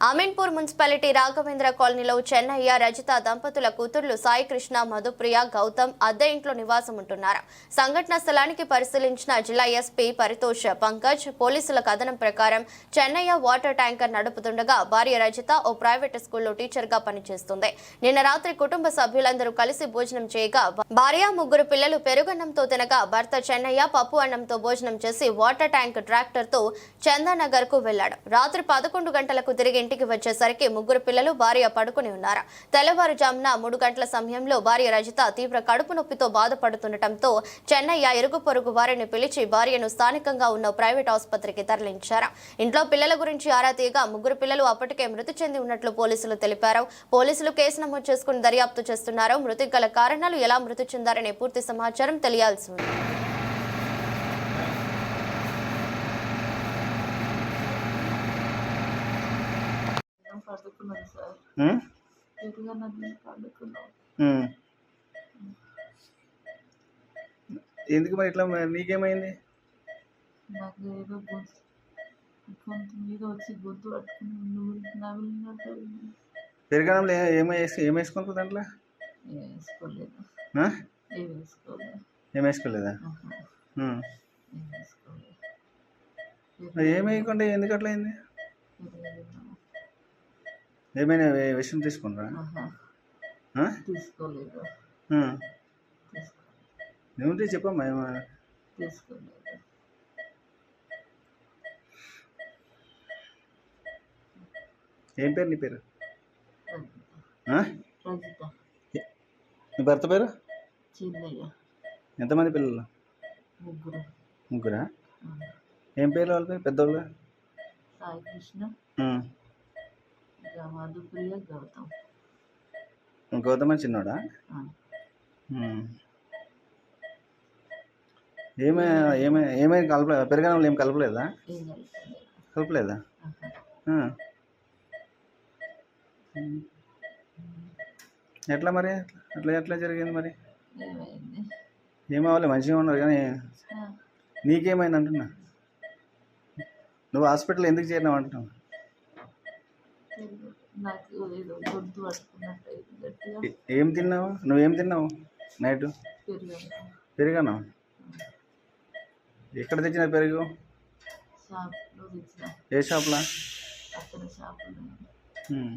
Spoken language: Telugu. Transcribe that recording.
అమీన్పూర్ మున్సిపాలిటీ రాఘవేంద్ర కాలనీలో చెన్నయ్య రజిత దంపతుల కూతుర్లు సాయికృష్ణ మధుప్రియ గౌతమ్ అద్దె ఇంట్లో నివాసం ఉంటున్నారు. సంఘటన స్థలానికి పరిశీలించిన జిల్లా ఎస్పీ పరితోష్ పంకజ్ పోలీసుల కథనం ప్రకారం చెన్నయ్య వాటర్ ట్యాంకర్ నడుపుతుండగా భార్య రజిత ఓ ప్రైవేట్ స్కూల్లో టీచర్గా పనిచేస్తుంది. నిన్న రాత్రి కుటుంబ సభ్యులందరూ కలిసి భోజనం చేయగా భార్య ముగ్గురు పిల్లలు పెరుగన్నంతో తినగా భర్త చెన్నయ్య పప్పు అన్నంతో భోజనం చేసి వాటర్ ట్యాంక్ ట్రాక్టర్తో కు వెళ్ళాడు రాత్రి పదకొండు గంటలకు తిరిగి ఇంటికి వచ్చేసరికి ముగ్గురు పిల్లలు భార్య పడుకుని ఉన్నారు? తెల్లవారుజామున మూడు గంటల సమయంలో భార్య రజిత తీవ్ర కడుపు నొప్పితో బాధపడుతుండటంతో చెన్నయ్య ఇరుగు పొరుగు వారిని పిలిచి భార్యను స్థానికంగా ఉన్న ప్రైవేట్ ఆసుపత్రికి తరలించారు. ఇంట్లో పిల్లల గురించి ఆరా తీయగా ముగ్గురు పిల్లలు అప్పటికే మృతి చెంది ఉన్నట్లు పోలీసులు తెలిపారు. పోలీసులు కేసు నమోదు చేసుకుని దర్యాప్తు చేస్తున్నారు. మృతికి గల కారణాలు ఎలా మృతి చెందారనే పూర్తి సమాచారం తెలియాల్సి ఉంది. ఎందుకు మరి ఇట్లా మరి నీకేమైంది? పెరగడంలో ఏ- ఏమో వేసి ఏం వేసుకుంటుంది దాంట్లో? ఏం వేసుకోలేదు. ఆ? ఏం వేసుకోలేదు ఏం వేసుకోలేదా ఆహా, ఉమ్. ఏం వేసుకోలేదు మరి ఏం వేయకుండా ఎందుకు అట్లా అయింది పెరుగు ఏమైనా విషయం తీసుకున్నారా? తీసుకోలేదు. ఏముంటే చెప్పమ్మా ఏమో? తీసుకోలేదు. ఏం పేరు నీ పేరు? నీ భర్త పేరు? ఎంతమంది పిల్లలు? ముగ్గురు. ఏం పేర్లు వాళ్ళ పేరు పెద్దోళ్ళు? సాయి కృష్ణ మధుప్రియ గౌతమ్. గౌతమ చిన్నోడా. ఏమే ఏమే ఏమైనా కలపలే పెరగడంలో ఏం కలపలేదా? కలపలేదా. ఎట్లా మరి? అట్లా ఎట్లా జరిగింది మరి? ఏమవ్వాలి మంచిగా ఉన్నారు కానీ నీకేమైంది అంటున్నా నువ్వు హాస్పిటల్ ఎందుకు చేరినావు అంటున్నావు. నాకు ఏదో గొంతు పట్టుకున్నట్టు అయింది గట్టిగా ఏ- తిన్నావు? నువ్వేం తిన్నావు నైట్? పెరుగు పెరిగాను ఎక్కడ తెచ్చిన పెరుగు? ఏ షాప్లా? ఉమ్.